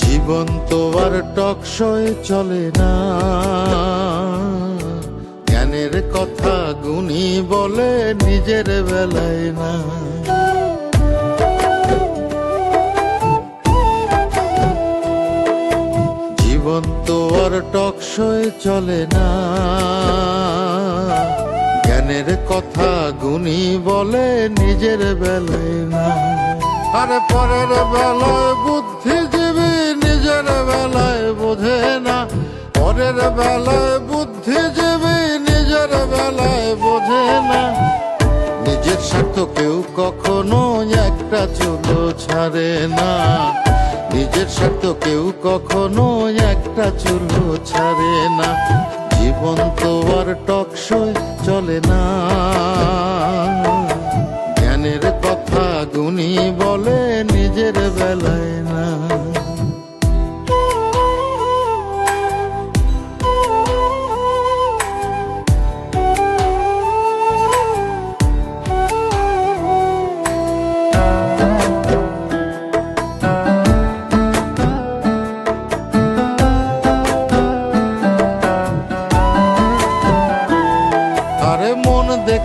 জীবন তো আর টকশয়ে চলে না। জ্ঞানের কথা গুণী বলে নিজের বেলায় না। জীবন তো আর টকশয়ে চলে না। জ্ঞানের কথা গুণী বলে নিজের বেলায় না। আরে পরের বেলায় বুদ্ধিজীবী নিজের বেলায় বোঝে না। পরের বেলায় বুদ্ধিজীবী নিজের বেলায় বোঝে না। নিজের স্বার্থ কেউ কখনো একটা চুলো ছাড়ে না। নিজের স্বার্থ কেউ কখনো একটা চুলো ছাড়ে না। জীবন তো আর টকসই চলে না।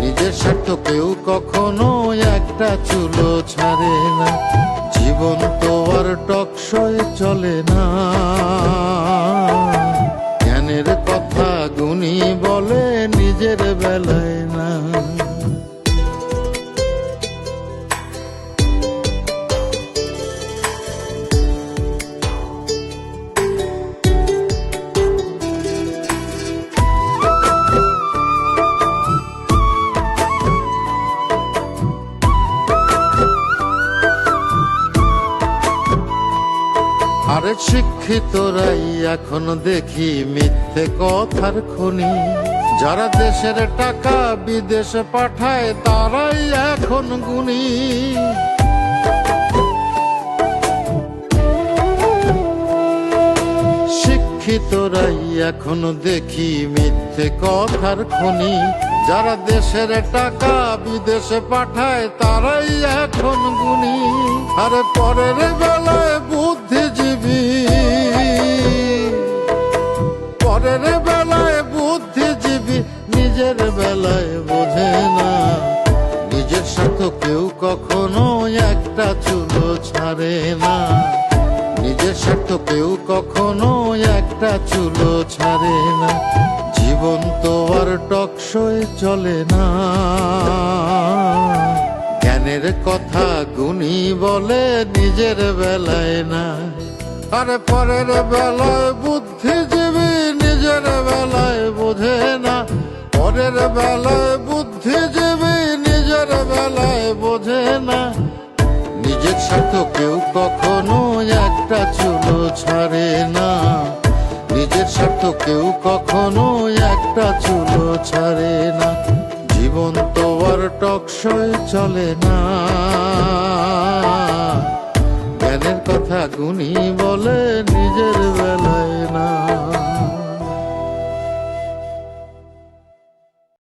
নিজের স্বার্থ কেউ কখনো একটা চুলো ছাড়ে না। জীবন তো আর টকশয় চলে না। আরে শিক্ষিতরাই এখন দেখি মিথ্যে কথার খনি। যারা দেশের টাকা বিদেশে পাঠায়, তারাই এখন গুণী। শিক্ষিতরাই এখন দেখি মিথ্যে কথার খনি। যারা দেশের টাকা বিদেশে পাঠায়, তারাই এখন গুণী। আরে পরের বেলায় বুদ্ধিজীবী। পরের বেলায় বুদ্ধিজীবী, নিজের বেলায় বোঝে না। নিজের সাথে কেউ কখনো একটা চুলো ছাড়ে না। নিজের স্বার্থ কেউ কখনো একটা চুলো ছাড়ে না। জীবন তো আর টকশয় চলে না। জ্ঞানের কথা গুণী বলে নিজের বেলায় না। আরে পরের বেলায় বুদ্ধিজীবী নিজের বেলায় বোঝে না। পরের বেলায় বুদ্ধিজীবী নিজের বেলায় বোঝে না। নিজের স্বার্থ কেউ কখনো কখনো একটা চুলো ছাড়ে না। জীবন তো আর টকশয় চলে না। জ্ঞানের কথা গুনি বলে নিজের